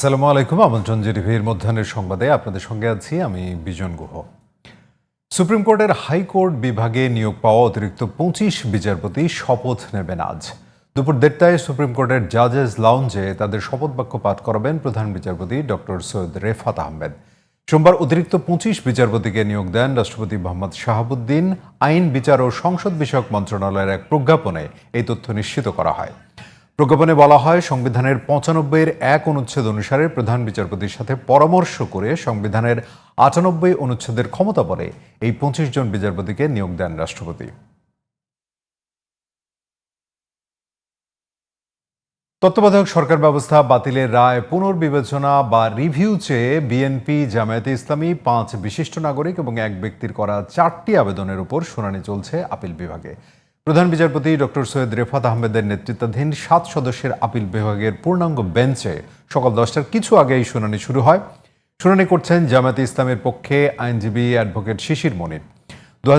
আসসালামু আলাইকুম, আমন্ত্রণ জিটিভির মধ্যাহ্নের সংবাদে। আপনাদের সঙ্গে আছি আমি বিজন গুহ। সুপ্রিম কোর্টের হাইকোর্ট বিভাগে নিয়োগ পাওয়া অতিরিক্ত পঁচিশ বিচারপতি শপথ নেবেন আজ। দুপুর দেড়টায় সুপ্রিম কোর্টের জাজেস লাউঞ্জে তাদের শপথ বাক্য পাঠ করাবেন প্রধান বিচারপতি ডক্টর সৈয়দ রেফাত আহমেদ। সোমবার অতিরিক্ত পঁচিশ বিচারপতিকে নিয়োগ দেন রাষ্ট্রপতি মোহাম্মদ শাহাবুদ্দিন। আইন, বিচার ও সংসদ বিষয়ক মন্ত্রণালয়ের এক প্রজ্ঞাপনে এই তথ্য নিশ্চিত করা হয়। প্রজ্ঞাপনে বলা হয়, সংবিধানের পঁচানব্বইয়ের এক অনুচ্ছেদ অনুসারে প্রধান বিচারপতির সাথে পরামর্শ করে সংবিধানের আটানব্বই অনুচ্ছেদের ক্ষমতা বলে এই পঁচিশ জন বিচারপতিকে নিয়োগ দেন রাষ্ট্রপতি। তত্ত্বাবধায়ক সরকার ব্যবস্থা বাতিলের রায় পুনর্বিবেচনা বা রিভিউ চেয়ে বিএনপি, জামায়াতে ইসলামী, পাঁচ বিশিষ্ট নাগরিক এবং এক ব্যক্তির করা চারটি আবেদনের উপর শুনানি চলছে আপিল বিভাগে। প্রধান বিচারপতি ডক্টর সৈয়দ রেফাত আহমেদের নেতৃত্বাধীন সাত সদস্যের আপিল বিভাগের পূর্ণাঙ্গ বেঞ্চে সকাল দশটার কিছু আগে এই শুনানি শুরু হয়। শুনানি করছেন জামায়াতে ইসলামের পক্ষে আইনজীবী অ্যাডভোকেট শিশির মনির। দু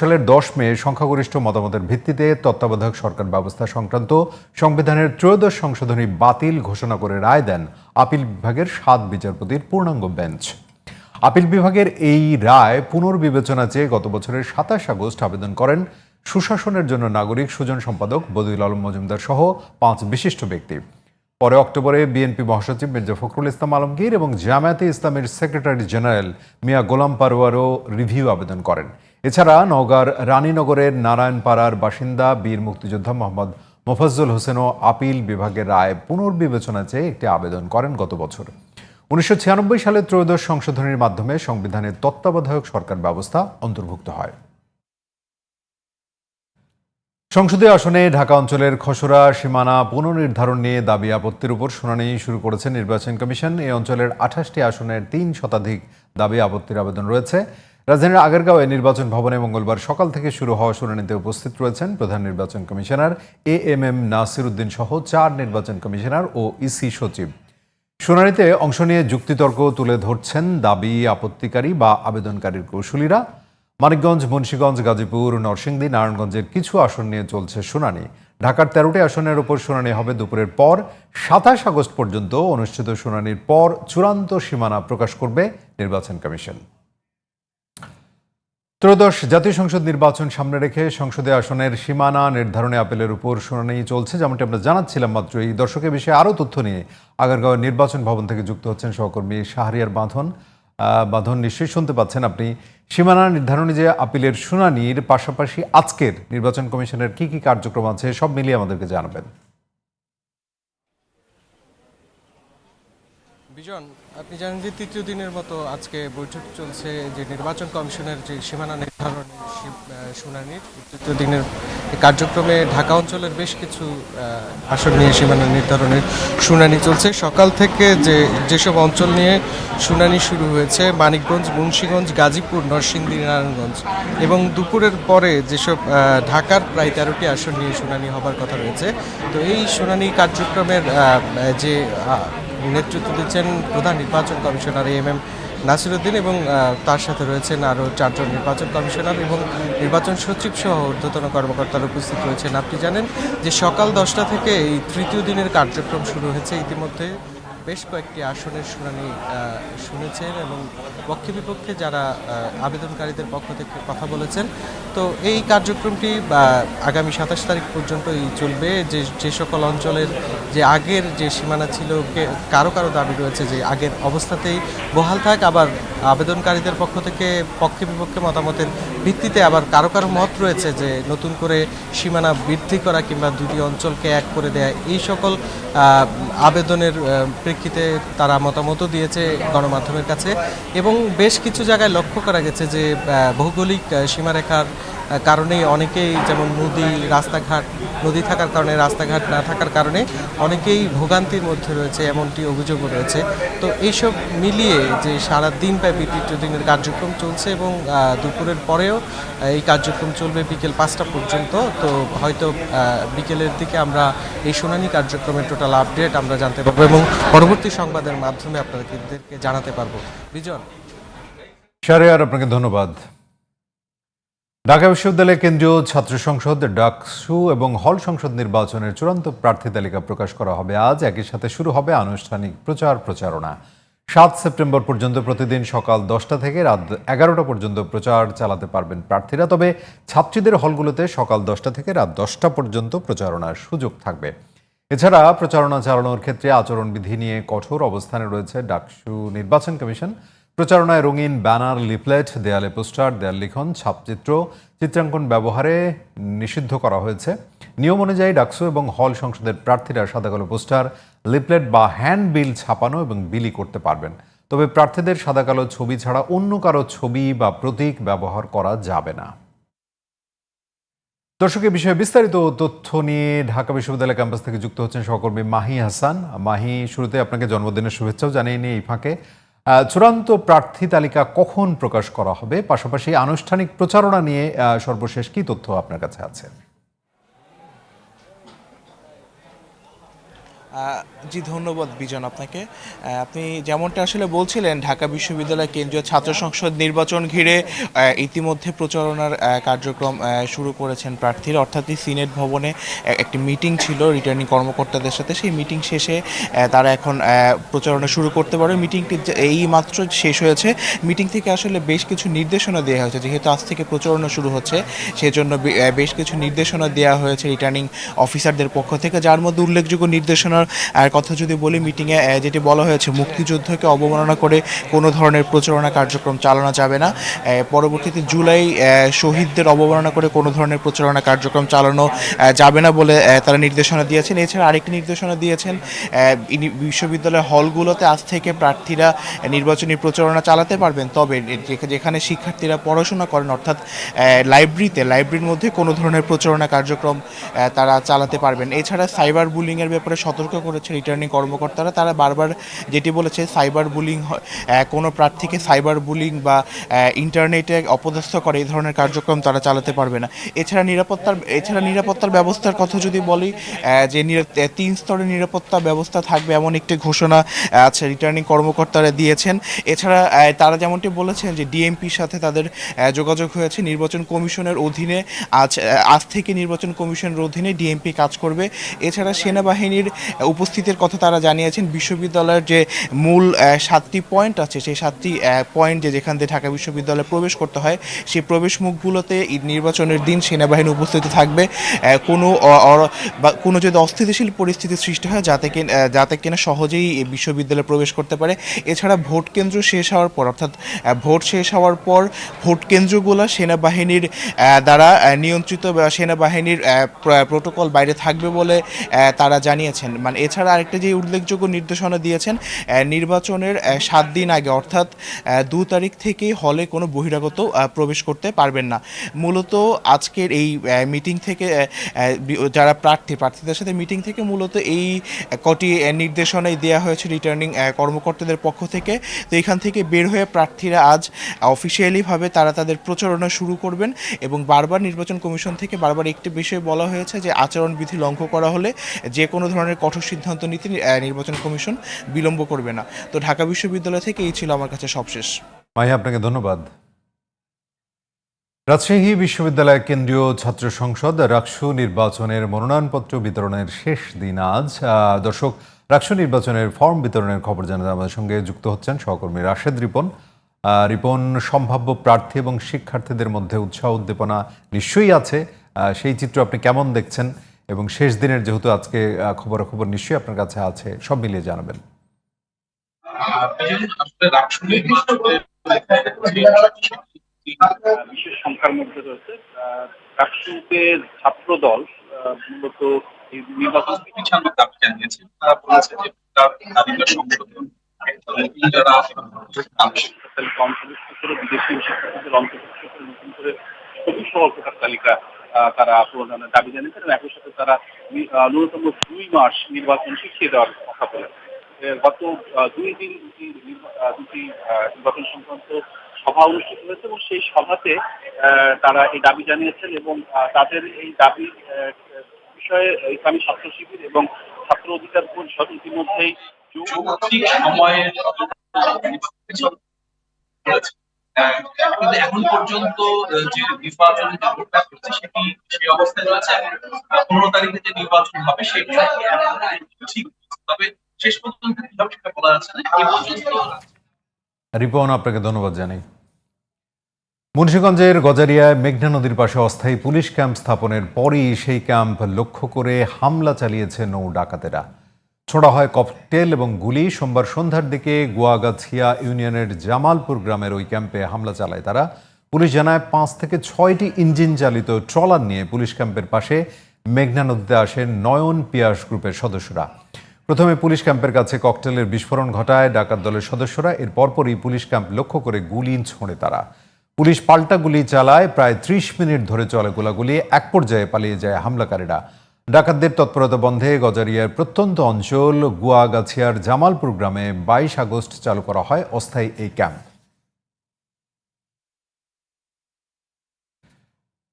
সালের দশ মে সংখ্যাগরিষ্ঠ মতামতের ভিত্তিতে তত্ত্বাবধায়ক সরকার ব্যবস্থা সংক্রান্ত সংবিধানের ত্রয়োদশ সংশোধনী বাতিল ঘোষণা করে রায় দেন আপিল বিভাগের সাত বিচারপতির পূর্ণাঙ্গ বেঞ্চ। আপিল বিভাগের এই রায় পুনর্বিবেচনা চেয়ে গত বছরের সাতাশ আগস্ট আবেদন করেন সুশাসনের জন্য নাগরিক সুজন সম্পাদক বদিউল আলম মজুমদার সহ পাঁচ বিশিষ্ট ব্যক্তি। পরে অক্টোবরে বিএনপি মহাসচিব মির্জা ফখরুল ইসলাম আলমগীর এবং জামায়াতে ইসলামের সেক্রেটারি জেনারেল মিয়া গোলাম পারোয়ারও রিভিউ আবেদন করেন। এছাড়া নওগাঁর রানীনগরের নারায়ণপাড়ার বাসিন্দা বীর মুক্তিযোদ্ধা মোহাম্মদ মোফাজ্জল হোসেনও আপিল বিভাগের রায় পুনর্বিবেচনা চেয়ে একটি আবেদন করেন গত বছর। উনিশশো ছিয়ানব্বই সালে ত্রয়োদশ সংশোধনীর মাধ্যমে সংবিধানের তত্ত্বাবধায়ক সরকার ব্যবস্থা অন্তর্ভুক্ত হয়। সংসদীয় আসনে ঢাকা অঞ্চলের খসড়া সীমানা পুনর্নির্ধারণ নিয়ে দাবি আপত্তির উপর শুনানি শুরু করেছে নির্বাচন কমিশন। এই অঞ্চলের আঠাশটি আসনের তিন শতাধিক দাবি আপত্তির আবেদন রয়েছে। রাজধানীর আগেরগাঁওয়ে নির্বাচন ভবনে মঙ্গলবার সকাল থেকে শুরু হওয়া শুনানিতে উপস্থিত রয়েছেন প্রধান নির্বাচন commissioner A M M Nasir Uddin সহ চার নির্বাচন কমিশনার ও ইসি সচিব। শুনানিতে অংশ নিয়ে যুক্তিতর্ক তুলে ধরছেন দাবি আপত্তিকারী বা আবেদনকারীর কৌশলীরা। মানিকগঞ্জ, মুন্সীগঞ্জ, গাজীপুর, নরসিংদী, নারায়ণগঞ্জের কিছু আসন নিয়ে চলছে শুনানি। ঢাকার তেরোটি আসনের উপর শুনানি হবে দুপুরের পর। সাতাশ আগস্ট পর্যন্ত অনুষ্ঠিত শুনানির পর চূড়ান্ত সীমানা প্রকাশ করবে নির্বাচন কমিশন। ত্রয়োদশ জাতীয় সংসদ নির্বাচন সামনে রেখে সংসদে আসনের সীমানা নির্ধারণে আপেলের উপর শুনানি চলছে, যেমনটি আমরা জানাচ্ছিলাম মাত্র এই দর্শকের বিষয়ে আরও তথ্য নিয়ে আগারগাঁও নির্বাচন ভবন থেকে যুক্ত হচ্ছেন সহকর্মী শাহরিয়ার বাঁধন। বাঁধন নিশ্চয়ই শুনতে পাচ্ছেন আপনি। সীমানা নির্ধারণী যে আপিলের শুনানির পাশাপাশি আজকের নির্বাচন কমিশনের কি কি কার্যক্রম আছে, সব মিলিয়ে আমাদেরকে জানাবেন। বিজন আপনি জানেন যে তৃতীয় দিনের মতো আজকে বৈঠক চলছে যে নির্বাচন কমিশনের যে সীমানা নির্ধারণের শুনানির তৃতীয় দিনের কার্যক্রমে ঢাকা অঞ্চলের বেশ কিছু আসন নিয়ে সীমানা নির্ধারণের শুনানি চলছে। সকাল থেকে যে, যেসব অঞ্চল নিয়ে শুনানি শুরু হয়েছে, মানিকগঞ্জ, মুন্সীগঞ্জ, গাজীপুর, নরসিংদী, নারায়ণগঞ্জ এবং দুপুরের পরে যেসব ঢাকার প্রায় তেরোটি আসন নিয়ে শুনানি হবার কথা রয়েছে। তো এই শুনানি কার্যক্রমের যে নেতৃত্ব দিচ্ছেন প্রধান নির্বাচন কমিশনার এম এম নাসিরুদ্দিন এবং তার সাথে রয়েছেন আরও চারজন নির্বাচন কমিশনার এবং নির্বাচন সচিব সহ ঊর্ধ্বতন কর্মকর্তারা উপস্থিত রয়েছেন। আপনি জানেন যে সকাল দশটা থেকে এই তৃতীয় দিনের কার্যক্রম শুরু হয়েছে ইতিমধ্যে। বেশ কয়েকটি আসনের শুনানি শুনেছেন এবং পক্ষে বিপক্ষে যারা আবেদনকারীদের পক্ষ থেকে কথা বলেছেন। তো এই কার্যক্রমটি আগামী সাতাশ তারিখ পর্যন্তই চলবে। যে যে সকল অঞ্চলের যে আগের যে সীমানা ছিল কারও কারও দাবি রয়েছে যে আগের অবস্থাতেই বহাল থাক। আবার আবেদনকারীদের পক্ষ থেকে পক্ষে বিপক্ষে মতামতের ভিত্তিতে আবার কারও কারও মত রয়েছে যে নতুন করে সীমানা বৃদ্ধি করা কিংবা দুটি অঞ্চলকে এক করে দেয়া, এই সকল আবেদনের প্রেক্ষিতে তারা মতামতও দিয়েছে গণমাধ্যমের কাছে এবং বেশ কিছু জায়গায় লক্ষ্য করা গেছে যে ভৌগোলিক সীমারেখার আহ, কারণেই অনেকেই যেমন নদী রাস্তাঘাট নদী থাকার কারণে রাস্তাঘাট না থাকার কারণে অনেকেই ভোগান্তির মধ্যে রয়েছে এমনটি অভিযোগও রয়েছে। তো এইসব মিলিয়ে যে সারা দিন ব্যাপী তৃতীয় দিনের কার্যক্রম চলছে এবং দুপুরের পরেও এই কার্যক্রম চলবে বিকেল পাঁচটা পর্যন্ত। তো হয়তো বিকেলের দিকে আমরা এই শুনানি কার্যক্রমের টোটাল আপডেট আমরা জানতে পারব এবং পরবর্তী সংবাদের মাধ্যমে আপনাদেরকে জানাতে পারব। বিজন। শাহরিয়ার আপনাকে ধন্যবাদ। ঢাকা বিশ্ববিদ্যালয়ের কেন্দ্রীয় ছাত্র সংসদ ডাকসু এবং হল সংসদ নির্বাচনের চূড়ান্ত প্রার্থী তালিকা প্রকাশ করা হবে আজ। একই সাথে শুরু হবে আনুষ্ঠানিক প্রচার প্রচারণা। সাত সেপ্টেম্বর পর্যন্ত প্রতিদিন সকাল দশটা থেকে রাত এগারোটা পর্যন্ত প্রচার চালাতে পারবেন প্রার্থীরা। তবে ছাত্রীদের হলগুলোতে সকাল দশটা থেকে রাত দশটা পর্যন্ত প্রচারণার সুযোগ থাকবে। এছাড়া প্রচারণা চালানোর ক্ষেত্রে আচরণবিধি নিয়ে কঠোর অবস্থানে রয়েছে ডাকসু নির্বাচন কমিশন। প্রচারণায় রঙিন ব্যানার, লিফলেট, দেয়ালে পোস্টার, দেয়াল লিখন, ছাপচিত্র, চিত্রাঙ্কন ব্যবহারে নিষিদ্ধ করা হয়েছে। নিয়ম অনুযায়ী ডাকসু এবং হল সংসদের প্রার্থীরা সাদা কালো পোস্টার, লিফলেট বা হ্যান্ড বিল ছাপানো এবং বিলি করতে পারবেন। তবে প্রার্থীদের সাদা কালো ছবি ছাড়া অন্য কারও ছবি বা প্রতীক ব্যবহার করা যাবে না। দর্শক এই বিষয়ে বিস্তারিত তথ্য নিয়ে ঢাকা বিশ্ববিদ্যালয় ক্যাম্পাস থেকে যুক্ত হচ্ছেন সহকর্মী মাহি হাসান। মাহি, শুরুতে আপনাকে জন্মদিনের শুভেচ্ছাও জানিয়ে নিয়ে এই ফাঁকে। চূড়ান্ত প্রার্থী তালিকা কখন প্রকাশ করা হবে? পাশাপাশি আনুষ্ঠানিক প্রচারণা নিয়ে সর্বশেষ কি তথ্য আপনার কাছে আছে? জি, ধন্যবাদ বিজন আপনাকে। আপনি যেমনটা আসলে বলছিলেন, ঢাকা বিশ্ববিদ্যালয় কেন্দ্রীয় ছাত্র সংসদ নির্বাচন ঘিরে ইতিমধ্যে প্রচারণার কার্যক্রম শুরু করেছেন প্রার্থীরা। অর্থাৎ সিনেট ভবনে একটি মিটিং ছিল রিটার্নিং কর্মকর্তাদের সাথে। সেই মিটিং শেষে তারা এখন প্রচারণা শুরু করতে পারে। মিটিংটি এই মাত্র শেষ হয়েছে। মিটিং থেকে আসলে বেশ কিছু নির্দেশনা দেওয়া হয়েছে। যেহেতু আজ থেকে প্রচারণা শুরু হচ্ছে, সেজন্য বেশ কিছু নির্দেশনা দেওয়া হয়েছে রিটার্নিং অফিসারদের পক্ষ থেকে, যার মধ্যে উল্লেখযোগ্য নির্দেশনার আর কথা যদি বলি মিটিংয়ে যেটি বলা হয়েছে, মুক্তিযুদ্ধকে অবমাননা করে কোনো ধরনের প্রচারণা কার্যক্রম চালানো যাবে না। পরবর্তীতে জুলাই শহীদদের অবমাননা করে কোনো ধরনের প্রচারণা কার্যক্রম চালানো যাবে না বলে তারা নির্দেশনা দিয়েছেন। এছাড়া আরেকটি নির্দেশনা দিয়েছেন বিশ্ববিদ্যালয়ের হলগুলোতে আজ থেকে প্রার্থীরা নির্বাচনী প্রচারণা চালাতে পারবেন। তবে যেখানে শিক্ষার্থীরা পড়াশোনা করেন, অর্থাৎ লাইব্রেরিতে, লাইব্রেরির মধ্যে কোনো ধরনের প্রচারণা কার্যক্রম তারা চালাতে পারবেন। এছাড়া সাইবার বুলিংয়ের ব্যাপারে সতর্ক করেছে রিটার্নিং কর্মকর্তারা। তারা বারবার যেটি বলেছে সাইবার বুলিং কোনো প্রার্থীকে সাইবার বুলিং বা ইন্টারনেটে অপদস্থ করে, এই ধরনের কার্যক্রম তারা চালাতে পারবে না। এছাড়া নিরাপত্তার এছাড়া নিরাপত্তার ব্যবস্থার কথা যদি বলি যে তিন স্তরের নিরাপত্তা ব্যবস্থা থাকবে এমন একটি ঘোষণা আছে রিটার্নিং কর্মকর্তারা দিয়েছেন। এছাড়া তারা যেমনটি বলেছেন যে ডিএমপির সাথে তাদের যোগাযোগ হয়েছে। নির্বাচন কমিশনের অধীনে আজ আজ থেকে নির্বাচন কমিশনের অধীনে ডিএমপি কাজ করবে। এছাড়া সেনাবাহিনীর উপস্থিতির কথা তারা জানিয়েছেন। বিশ্ববিদ্যালয়ের যে মূল সাতটি পয়েন্ট আছে, সেই সাতটি পয়েন্ট যে যেখান দিয়ে ঢাকা বিশ্ববিদ্যালয়ে প্রবেশ করতে হয়, সেই প্রবেশ মুখগুলোতে নির্বাচনের দিন সেনাবাহিনী উপস্থিত থাকবে। কোনো কোনো যদি অস্থিতিশীল পরিস্থিতির সৃষ্টি হয়, যাতে যাতে কিনা সহজেই বিশ্ববিদ্যালয়ে প্রবেশ করতে পারে। এছাড়া ভোট কেন্দ্র শেষ হওয়ার পর, অর্থাৎ ভোট শেষ হওয়ার পর ভোট কেন্দ্রগুলো সেনাবাহিনীর দ্বারা নিয়ন্ত্রিত সেনাবাহিনীর প্রোটোকল বাইরে থাকবে বলে তারা জানিয়েছেন। মানে এছাড়া আরেকটা যে উল্লেখযোগ্য নির্দেশনা দিয়েছেন নির্বাচনের সাত দিন আগে, অর্থাৎ দু তারিখ থেকেই হলে কোনো বহিরাগত প্রবেশ করতে পারবেন না। মূলত আজকের এই মিটিং থেকে যারা প্রার্থী, প্রার্থীদের সাথে মিটিং থেকে মূলত এই কটি নির্দেশনাই দেওয়া হয়েছে রিটার্নিং কর্মকর্তাদের পক্ষ থেকে। তো এখান থেকে বের হয়ে প্রার্থীরা আজ অফিসিয়ালিভাবে তারা তাদের প্রচারণা শুরু করবেন এবং বারবার নির্বাচন কমিশন থেকে বারবার একটি বিষয় বলা হয়েছে যে, আচরণবিধি লঙ্ঘন করা হলে যে কোনো ধরনের কঠোর সিদ্ধান্ত নিতে নির্বাচন কমিশন বিলম্ব করবে না। তো ঢাকা বিশ্ববিদ্যালয় থেকে এই ছিল আমার কাছে সবশেষ। মাহি, আপনাকে ধন্যবাদ। রাজশাহী বিশ্ববিদ্যালয় কেন্দ্রীয় ছাত্র সংসদ রাকসু নির্বাচনের মনোনয়নপত্র বিতরণের শেষ দিন আজ। দর্শক, রাকসু নির্বাচনের ফর্ম বিতরণের খবর জানাতে আমাদের সঙ্গে যুক্ত হচ্ছেন সহকর্মী রাশেদ রিপন। রিপন, সম্ভাব্য প্রার্থী এবং শিক্ষার্থীদের মধ্যে উৎসাহ উদ্দীপনা নিশ্চয়ই আছে। সেই চিত্র আপনি কেমন দেখছেন? এবং শেষ দিনের যেহেতু আজকে আহ, খবরাখবর নিশ্চয়ই আপনার কাছে আছে সব মিলিয়ে জানাবেন। বিশেষ সংখ্যার মধ্যে রয়েছে ছাত্র দল আহ, মূলত এই নির্বাচন থেকে পিছানোর দাবি জানিয়েছে। তারা বলেছে যে তালিকা সংশোধন যারা কম সদস্য করে বিদেশি শিক্ষার্থীদের অন্তর্ভুক্ত করে নতুন করে সহ তালিকা তারা প্রদানের দাবি জানিয়েছেন একই সাথে তারা ন্যূনতম দুই মাস নির্বাচন শিখিয়ে দেওয়ার কথা বলেছে এ, গত দুই দিন দুটি নির্বাচন সংক্রান্ত সভা অনুষ্ঠিত হয়েছে এবং সেই সভাতে তারা এই দাবি জানিয়েছেন এবং তাদের এই দাবি বিষয়ে ইসলামী ছাত্র শিবির এবং ছাত্র অধিকার পরিষদ ইতিমধ্যেই যৌক্তিক সময়ের আহ, এখন পর্যন্ত যে নির্বাচনের যে রোডটা করছে সেটি সেই অবস্থায় রয়েছে? পনেরো তারিখে যে নির্বাচন হবে ঠিক? তবে শেষ পর্যন্ত সেটা বলা যাচ্ছে না। এই পর্যন্ত রিপন, আপনাকে ধন্যবাদ জানাই। মুন্সীগঞ্জের গজারিয়ায় মেঘনা নদীর পাশে অস্থায়ী পুলিশ ক্যাম্প স্থাপনের পরই সেই ক্যাম্প লক্ষ্য করে হামলা চালিয়েছে নৌ ডাকাতেরা। ছোড়া হয় ককটেল এবং গুলি। সোমবার সন্ধ্যার দিকে গুয়াগাছিয়া ইউনিয়নের জামালপুর গ্রামের ওই ক্যাম্পে হামলা চালায় তারা। পুলিশ জানায় পাঁচ থেকে ছয়টি ইঞ্জিন চালিত ট্রলার নিয়ে পুলিশ ক্যাম্পের পাশে মেঘনা নদীতে আসেন নয়ন পিয়াস গ্রুপের সদস্যরা। প্রথমে পুলিশ ক্যাম্পের কাছে ককটেলের বিস্ফোরণ ঘটায় ডাকাত দলের সদস্যরা। এর পরপরই পুলিশ ক্যাম্প লক্ষ্য করে গুলি ছোঁড়ে তারা। পুলিশ পাল্টা গুলি চালায়, প্রায় ত্রিশ মিনিট ধরে চলে গোলাগুলি। এক পর্যায়ে পালিয়ে যায় হামলাকারীরা। ডাকাতদের তৎপরতা বন্ধে গজারিয়ার প্রত্যন্ত অঞ্চল গুয়াগাছিয়ার জামালপুর গ্রামে বাইশ আগস্ট চালু করা হয় অস্থায়ী এই ক্যাম্প।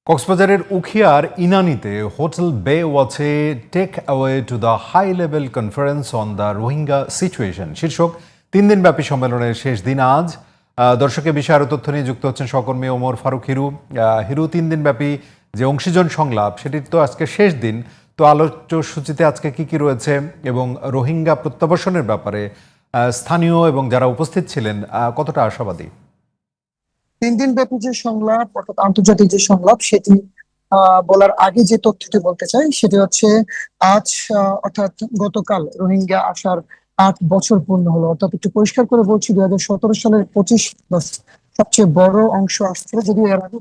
কক্সবাজারের উখিয়ার ইনানিতে hotel bay ওয়াচে take away to the high level conference on the Rohingya situation. শীর্ষক তিন দিনব্যাপী সম্মেলনের শেষ দিন আজ। দর্শকের বিষয়ে আরও তথ্য নিয়ে যুক্ত হচ্ছেন সহকর্মী ওমর ফারুক হিরু। হিরু, তিন দিনব্যাপী যে অংশীজন সংলাপ, সেটির তো আজকে শেষ দিন। তো আলোচ্য সূচিতে আজকে কি কি রয়েছে এবং রোহিঙ্গা প্রত্যাবাসনের ব্যাপারে স্থানীয় এবং যারা উপস্থিত ছিলেন কতটা আশাবাদী? তিন দিন ব্যাপী যে সংলাপ, অর্থাৎ আন্তর্জাতিক যে সংলাপ, সেটি বলার আগে যে তথ্যটি বলতে চাই, সেটি হচ্ছে আজ অর্থাৎ গতকাল রোহিঙ্গা আসার আট বছর পূর্ণ হলো। অর্থাৎ একটু পরিষ্কার করে বলছি, দুই হাজার সতেরো সালের পঁচিশ সবচেয়ে বড় অংশ আসছিল যদিও এর আগে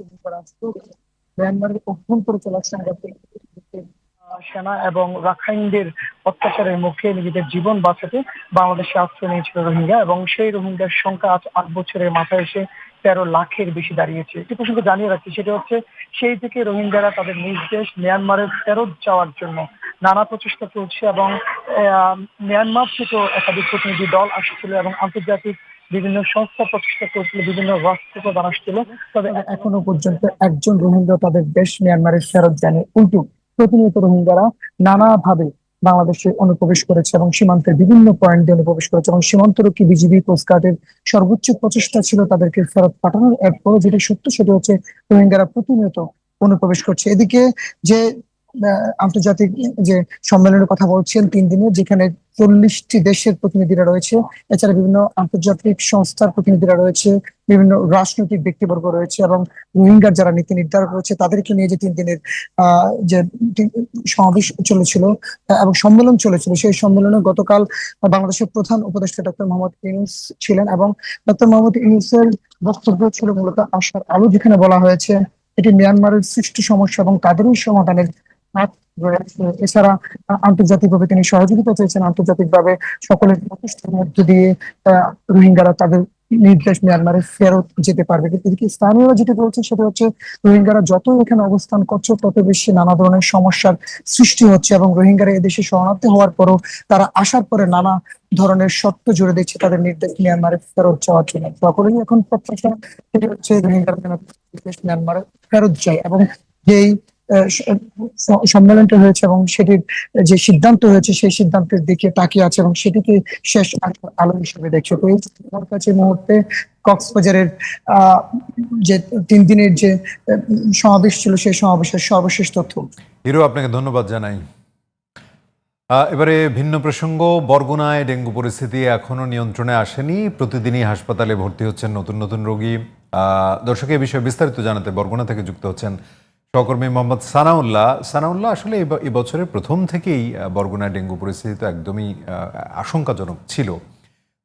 মিয়ানমারের অভ্যন্তরে চলা সংঘাতে সেনা এবং রাখাইনদের অত্যাচারের মুখে নিজেদের জীবন বাঁচাতে বাংলাদেশে আশ্রয় নিয়েছিল রোহিঙ্গা এবং সেই রোহিঙ্গার সংখ্যা আজ আট বছরের মাথায় এসে তেরো লাখের বেশি দাঁড়িয়েছে। একটি প্রসঙ্গ জানিয়ে রাখছি, সেটা হচ্ছে সেই থেকে রোহিঙ্গারা তাদের নিজ দেশ মিয়ানমারে ফেরত যাওয়ার জন্য নানা প্রচেষ্টা চলছে এবং মিয়ানমার থেকেও একাধিক প্রতিনিধি দল আসছিল এবং আন্তর্জাতিক বিভিন্ন সংস্থা প্রচেষ্টা করছিল, বিভিন্ন রাষ্ট্র প্রধান আসছিল। তবে এখনও পর্যন্ত একজন রোহিঙ্গা তাদের দেশ মিয়ানমারের ফেরত জানে উল্টো প্রতিনিয়ত রোহিঙ্গারা নানাভাবে বাংলাদেশে অনুপ্রবেশ করেছে এবং সীমান্তের বিভিন্ন পয়েন্ট অনুপ্রবেশ করেছে এবং সীমান্তরক্ষী বিজিবি কোস্টগার্ডের সর্বোচ্চ প্রচেষ্টা ছিল তাদেরকে ফেরত পাঠানোর। এরপরও যেটা সত্য সেটা হচ্ছে রোহিঙ্গারা প্রতিনিয়ত অনুপ্রবেশ করছে। এদিকে যে আন্তর্জাতিক যে সম্মেলনের কথা বলছেন তিন দিনে, যেখানে চল্লিশটি দেশের প্রতিনিধিরা রয়েছে। এছাড়া বিভিন্ন আন্তর্জাতিক সংস্থার প্রতিনিধিরা রয়েছে, বিভিন্ন রাজনৈতিক ব্যক্তিবর্গ রয়েছে এবং রোহিঙ্গার যারা নীতি নির্ধারক রয়েছে, তাদেরকে নিয়ে যে তিন দিনের যে সমাবেশ চলেছিল এবং সম্মেলন চলেছিল, সেই সম্মেলনে গতকাল বাংলাদেশের প্রধান উপদেষ্টা ডক্টর মোহাম্মদ ইউনুস ছিলেন এবং ডক্টর মোহাম্মদ ইউনুসের বক্তব্য ছিল মূলত আশার আলো, যেখানে বলা হয়েছে, এটি মিয়ানমারের সৃষ্টি সমস্যা এবং তাদেরই সমাধানের এছাড়া আন্তর্জাতিকভাবে তিনি সহযোগিতা চেয়েছেন। আন্তর্জাতিকভাবে সকলের প্রচেষ্টার মধ্য দিয়ে রোহিঙ্গারা তাদের নির্দেশ মিয়ানমারে ফেরত যেতে পারবে। কিন্তু এদিকে স্থানীয়রা যেটা বলছে সেটা হচ্ছে, রোহিঙ্গারা যত এখানে অবস্থান করছে, তত বেশি নানা ধরনের সমস্যার সৃষ্টি হচ্ছে এবং রোহিঙ্গারা এদেশে শরণার্থী হওয়ার পরও তারা আসার পরে নানা ধরনের শর্ত জুড়ে দিচ্ছে তাদের নির্দেশ মিয়ানমারে ফেরত যাওয়ার জন্য। সকলেই এখন প্রত্যাশা, সেটি হচ্ছে রোহিঙ্গারা নির্দেশ মিয়ানমারে ফেরত যায় এবং যেই সম্মেলনটা হয়েছে এবং সেটির যে সিদ্ধান্ত হয়েছে সেই সিদ্ধান্তের দিকে তাকিয়ে আছে এবং সেটিকে শেষ আলো হিসেবে দেখছে। তো আমার কাছে মুহূর্তে কক্সবাজারের যে তিন দিনের যে সমাবেশ ছিল সেই সমাবেশের সর্বশেষ তথ্য। হিরো, আপনাকে ধন্যবাদ জানাই। এবারে ভিন্ন প্রসঙ্গ, বরগুনায় ডেঙ্গু পরিস্থিতি এখনও নিয়ন্ত্রণে আসেনি। প্রতিদিনই হাসপাতালে ভর্তি হচ্ছেন নতুন নতুন রোগী। দর্শক এই বিষয়ে বিস্তারিত জানাতে বরগুনা থেকে যুক্ত হচ্ছেন সহকর্মী মোহাম্মদ সানাউল্লাহ। সানাউল্লাহ আসলে এব- এবছরের প্রথম থেকেই আহ, বরগুনায় ডেঙ্গু পরিস্থিতি তো একদমই আশঙ্কাজনক ছিল।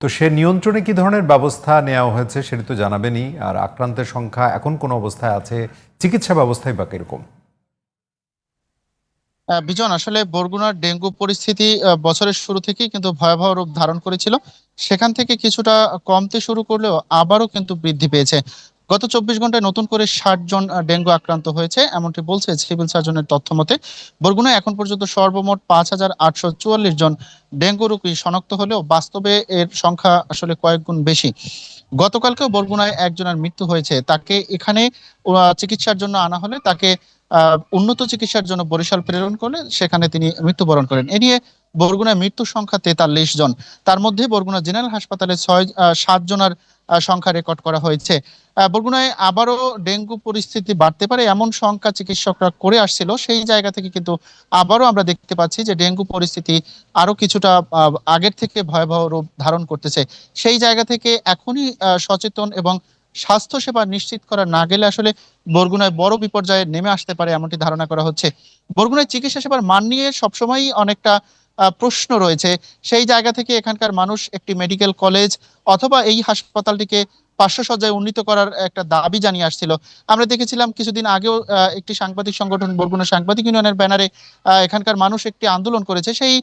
তো সে নিয়ন্ত্রণে কি ধরনের ব্যবস্থা নেওয়া হয়েছে সেটি তো জানাবেনই। আর আক্রান্তের সংখ্যা এখন কোন অবস্থায় আছে চিকিৎসা ব্যবস্থায় বা কীরকম? বিজন আসলে বরগুনার ডেঙ্গু পরিস্থিতি বছরের শুরু থেকেই কিন্তু ভয়াবহ রূপ ধারণ করেছিল। সেখান থেকে কিছুটা কমতে শুরু করলেও আবারও কিন্তু বৃদ্ধি পেয়েছে। গত চব্বিশ ঘন্টায় নতুন করে ষাট জন ডেঙ্গু আক্রান্ত হয়েছে। এমনটি বলছে সিভিল সার্জনের তথ্য মতে, বরগুনায় এখন পর্যন্ত সর্বমোট পাঁচ হাজার আটশো চুয়াল্লিশ জন ডেঙ্গু রোগী শনাক্ত হলেও বাস্তবে এর সংখ্যা আসলে কয়েক গুণ বেশি। গতকালকেও বরগুনায় একজনের মৃত্যু হয়েছে। তাকে এখানে চিকিৎসার জন্য আনা হলে তাকে উন্নত চিকিৎসার জন্য বরিশাল প্রেরণ করলে সেখানে তিনি মৃত্যুবরণ করেন এ নিয়ে বরগুনায় মৃত্যুর সংখ্যা তেতাল্লিশ জন। তার মধ্যে বরগুনা জেনারেল হাসপাতালে ছয় সাত জনের সংখ্যা রেকর্ড করা হয়েছে। বরগুনায় আবারও ডেঙ্গু পরিস্থিতি বাড়তে পারে এমন সংখ্যা চিকিৎসকরা করে আসছিল। সেই জায়গা থেকে কিন্তু আবারও আমরা দেখতে পাচ্ছি যে ডেঙ্গু পরিস্থিতি আরও কিছুটা আগের থেকে ভয়াবহ রূপ ধারণ করতেছে। সেই জায়গা থেকে এখনই সচেতন এবং স্বাস্থ্য সেবা নিশ্চিত করা না গেলে আসলে বরগুনায় বড় বিপর্যয়ে নেমে আসতে পারে এমনটি ধারণা করা হচ্ছে। বরগুনায় চিকিৎসা সেবার মান নিয়ে সবসময়ই অনেকটা প্রশ্ন রয়েছে। সেই জায়গা থেকে এখানকার মানুষ একটি মেডিকেল কলেজ অথবা এই হাসপাতালটিকে পার্শ্ব সজ্জায় উন্নীত করার একটা দাবি জানিয়ে আসছিল। আমরা দেখেছিলাম কিছুদিন আগেও একটি সাংবাদিক সংগঠন, বরগুনা সাংবাদিক ইউনিয়নের ব্যানারে এখানকার মানুষ একটি আন্দোলন করেছে। সেই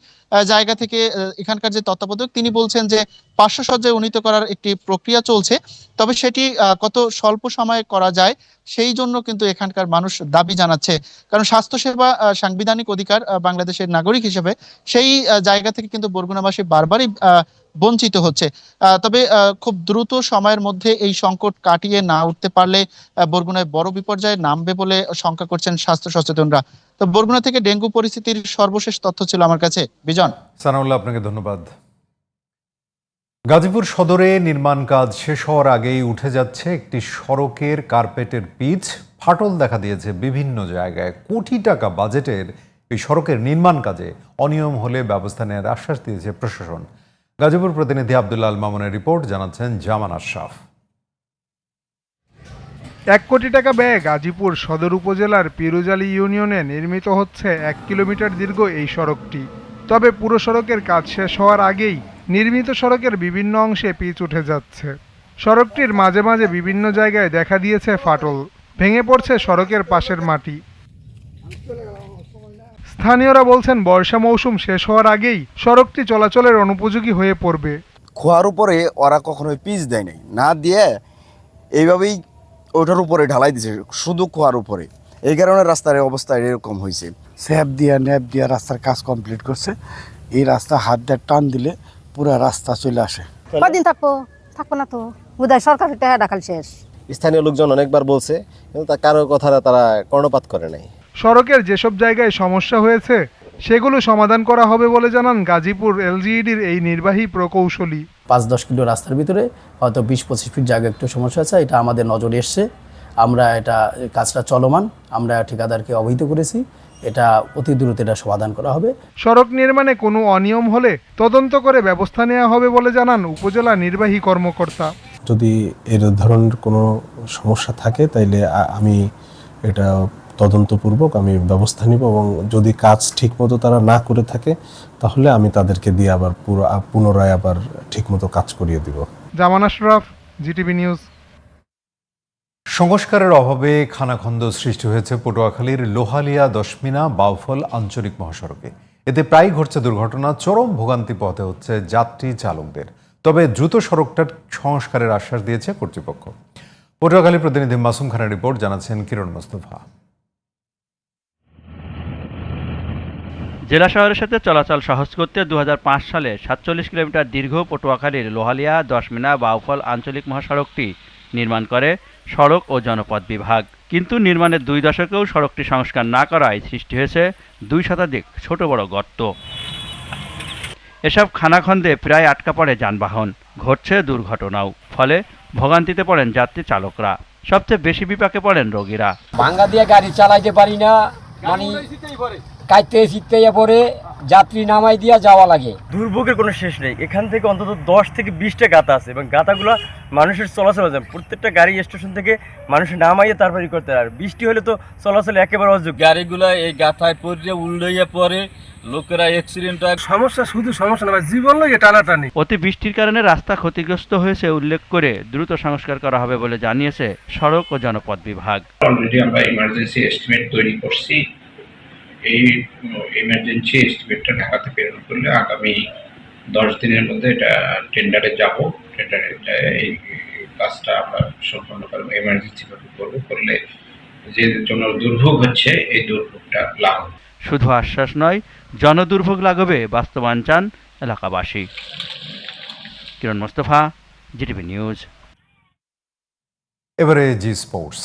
জায়গা থেকে এখানকার যে তত্ত্বাবধায়ক, তিনি বলছেন যে পার্শ্ব সজ্জায় উন্নীত করার একটি প্রক্রিয়া চলছে, তবে সেটি কত স্বল্প সময়ে করা যায়, সেই জন্য কিন্তু এখানকার মানুষ দাবি জানাচ্ছে। কারণ স্বাস্থ্যসেবা সাংবিধানিক অধিকার বাংলাদেশের নাগরিক হিসেবে, সেই জায়গা থেকে কিন্তু বরগুনাবাসী বারবারই বঞ্চিত হচ্ছে। তবে খুব দ্রুত সময়ের মধ্যে এই সংকট কাটিয়ে না উঠতে পারলে বরগুনায় বড় বিপর্যয়ে নামবে বলে শঙ্কা করছেন স্বাস্থ্য সচেতনরা। তো বরগুনা থেকে ডেঙ্গু পরিস্থিতির সর্বশেষ তথ্য ছিল আমার কাছে। বিজন। সানাউল্লাহ, আপনাকে ধন্যবাদ। গাজীপুর সদরে নির্মাণ কাজ শেষ হওয়ার আগেই উঠে যাচ্ছে একটি সড়কের কার্পেটের পিচ। ফাটল দেখা দিয়েছে বিভিন্ন জায়গায়। কোটি টাকা বাজেটের এই সড়কের নির্মাণ কাজে অনিয়ম হলে ব্যবস্থা নেওয়ার আশ্বাস দিয়েছে প্রশাসন। গাজীপুর প্রতিনিধি আবদুল্লাহ আল মামুনের রিপোর্ট জানাচ্ছেন জামান আশরাফ। এক কোটি টাকা ব্যয়ে গাজীপুর সদর উপজেলার পিরুজালি ইউনিয়নে নির্মিত হচ্ছে এক কিলোমিটার দীর্ঘ এই সড়কটি। তবে পুরো সড়কের কাজ শেষ হওয়ার আগেই নির্মিত সড়কের বিভিন্ন অংশে পিচ উঠে যাচ্ছে। সড়কটির মাঝে মাঝে বিভিন্ন জায়গায় দেখা দিয়েছে ফাটল। ভেঙে পড়ছে সড়কের পাশের মাটি। স্থানীয়রা বলছেন বর্ষা মৌসুম শেষ হওয়ার আগেই সড়কটি চলাচলের অনুপযোগী হয়ে পড়বে। খোয়ার উপরে ওরা কখনোই পিচ দেয় নাই। না দিয়ে এইভাবেই ওটার উপরে ঢালাই দিছে শুধু খোয়ার উপরে। এই কারণে রাস্তার অবস্থা এরকম হয়েছে। স্যাপ দিয়া ন্যাপ দিয়া রাস্তার কাজ কমপ্লিট করছে। এই রাস্তা হাত দিয়ে টান দিলে পুরো রাস্তা চলে আসে। কদিন থাকব? থাকব না তো। বোধহয় সরকারের টাকা ডাকাল শেষ। স্থানীয় লোকজন অনেকবার বলছে কিন্তু তা কারও কথা তারা কর্ণপাত করে নাই। সড়কের যেসব জায়গায় সমস্যা হয়েছে সেগুলো সমাধান করা হবে বলে জানান গাজীপুর এলজিইডির এই নির্বাহী প্রকৌশলী। পাঁচ দশ কিলো রাস্তার ভিতরে হয়তো বিশ পঁচিশ ফিট জায়গা একটু সমস্যা আছে এটা আমাদের নজরে এসছে। আমরা এটা কাজটা চলমান আমরা ঠিকাদারকে অবহিত করেছি এটা অতি দ্রুত এটা সমাধান করা হবে। সড়ক নির্মাণে কোনো অনিয়ম হলে তদন্ত করে ব্যবস্থা নেওয়া হবে বলে জানান উপজেলা নির্বাহী কর্মকর্তা। যদি এর ধরনের কোনো সমস্যা থাকে তাইলে আমি এটা তদন্তপূর্বক আমি ব্যবস্থা নিব এবং যদি কাজ ঠিকমতো তারা না করে থাকে তাহলে আমি তাদেরকে দিয়ে আবার পুরো পুনরায় আবার ঠিকমতো কাজ করিয়ে দিব। Zaman Ashraf GTV news. সংস্কারের অভাবে খানাখন্দ সৃষ্টি হয়েছে পটুয়াখালীর লোহালিয়া দশমিনা বাউফল আঞ্চলিক মহাসড়কে। এতে প্রায় ঘটছে দুর্ঘটনা চরম ভোগান্তি পথে হচ্ছে যাত্রী চালকদের। তবে দ্রুত সড়কটার সংস্কারের আশ্বাস দিয়েছে কর্তৃপক্ষ। পটুয়াখালী প্রতিনিধি মাসুম খানের রিপোর্ট জানাচ্ছেন কিরণ মোস্তফা। জেলা শহরের সাথে চলাচল সহজ করতে দু হাজার পাঁচ সালে সাতচল্লিশ কিলোমিটার দীর্ঘ পটুয়াখালীর লোহালিয়া, দশমিনা, বাউফল আঞ্চলিক মহাসড়কটি নির্মাণ করে সড়ক ও জনপথ বিভাগ। কিন্তু নির্মাণের দুই দশকেও সড়কটি সংস্কার না করায় সৃষ্টি হয়েছে দুই শতাধিক ছোট বড় গর্ত। এসব খানাখন্দে প্রায় আটকা পড়ে যানবাহন। ঘটছে দুর্ঘটনাও, ফলে ভোগান্তিতে পড়েন যাত্রী চালকরা। সবচেয়ে বেশি বিপাকে পড়েন রোগীরা। ভাঙ্গা দিয়ে গাড়ি চালাইতে পারি না মানে কাইতে শীতে পরে যাত্রী নামাই দিয়া যাওয়া লাগে। দুর্ভোগের কোনো শেষ নেই। এখান থেকে অন্তত দশ থেকে বিশটা গাতা আছে এবং গাতাগুলো মানুষের চলাচল যায় প্রত্যেকটা গাড়ি স্টেশন থেকে মানুষের নামাইয়ে তারপরে করতে আর বৃষ্টি হলে তো চলাচল একেবারে অযোগ্য। গাড়িগুলো এই গাথায় পড়ে উল্টাইয়া পরে লোকেরা অ্যাক্সিডেন্ট হয়। সমস্যা শুধু সমস্যা না জীবন লাগে টানাটানি। অতি বৃষ্টির কারণে রাস্তা ক্ষতিগ্রস্ত হয়েছে উল্লেখ করে দ্রুত সংস্কার করা হবে বলে জানিয়েছে সড়ক ও জনপথ বিভাগ। অলরেডি আমরা ইমার্জেন্সি এস্টিমেট তৈরি করছি। এই এমার্জেন্সি এস্টিমেটটা ঢাকাতে প্রেরণ করলে আগামী দশ দিনের মধ্যে এটা টেন্ডারে যাব। টেন্ডারে এই কাজটা আমরা সম্পন্ন করব এমার্জেন্সি ভাবে করব করলে যে জন্য দুর্ভোগ হচ্ছে এই দুর্ভোগটা লাভ শুধু আশ্বাস নয় জনদুর্ভোগ লাগবে বাস্তবায়ন চান এলাকাবাসী। Kiran Mostafa GTV news. এবারে জি স্পোর্টস।